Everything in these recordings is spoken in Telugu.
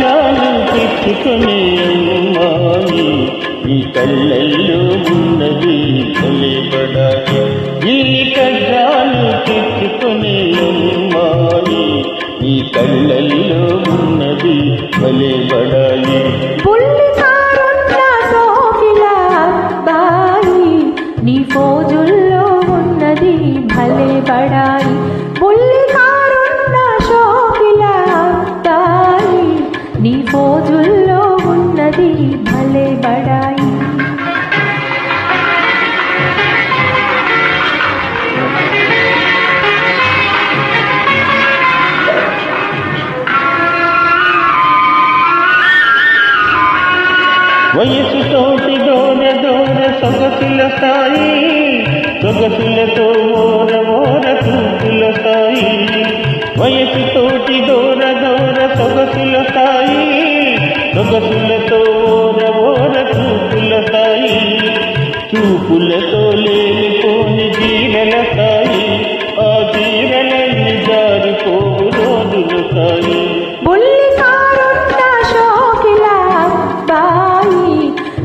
కజాలు తెచ్చుకునే మాని ఈ కళ్ళల్లో ఉన్నది భలేబడాయి ఈ కజాలు తెచ్చుకునే మాని ఈ కళ్ళల్లో ఉన్నది భలేబడాయి నీ ఫోజుల్లో ఉన్నది భలే బడాయి ఉంటాయి బడాయి వయసు తోటి సొగసుల సాయి సొగసులతో ఓర ఓర కూతుల సాయి వయసుతోటి తోటి దోర సొగసుల సాయి సొగసులతో చూపులతో లేనిపోని జీవన సాయి ఆ జీవన జారిపోవు రోజులు సాయి.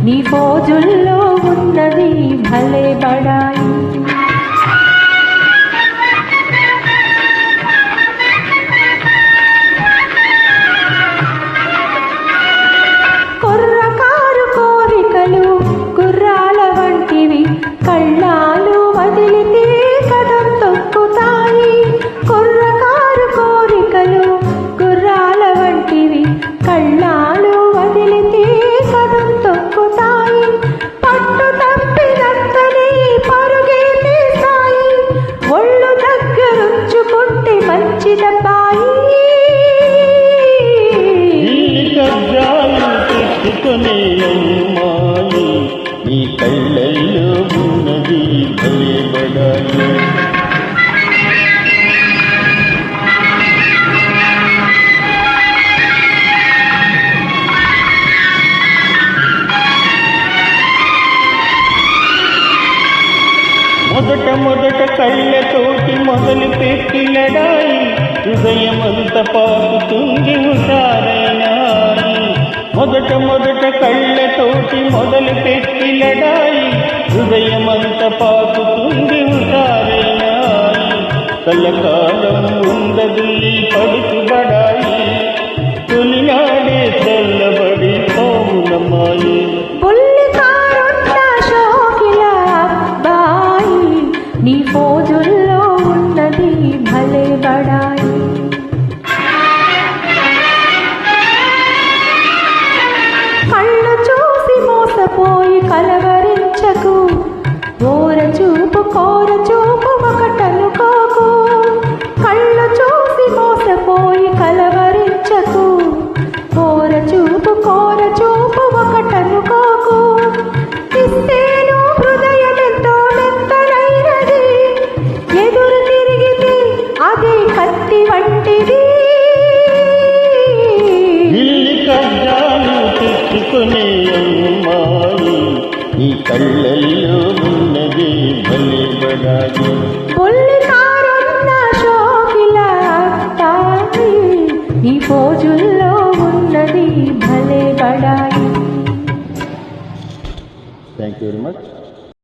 నీ ఫోజుల్లో ఉన్నది భలే బడాయి. తెచ్చుకునే అమ్మాయి నీ కళ్ళల్లో ఉన్నది భలే బడాయి మొదట మొదట కళ్ళతోటి మొదలు పెట్టినడాయి హృదయమంత పాకుతుంది హుషారైనాయి మొదట మొదట కళ్ళతోటి మొదలు పెట్టి లడాయి హృదయమంత పాకుతుంది హుషారైనాయి కలకాలం ఉండదు ఈ పడుచుబడాయి తొలినాడే చల్లబడి పౌనమాయి కళ్ళల్లో ఉన్నది భలే బడాయి బుల్లి కారున్న షోకిల తాయి ఈ ఫోజుల్లో ఉన్నది భలే బడాయి థ్యాంక్ యూ వెరీ మచ్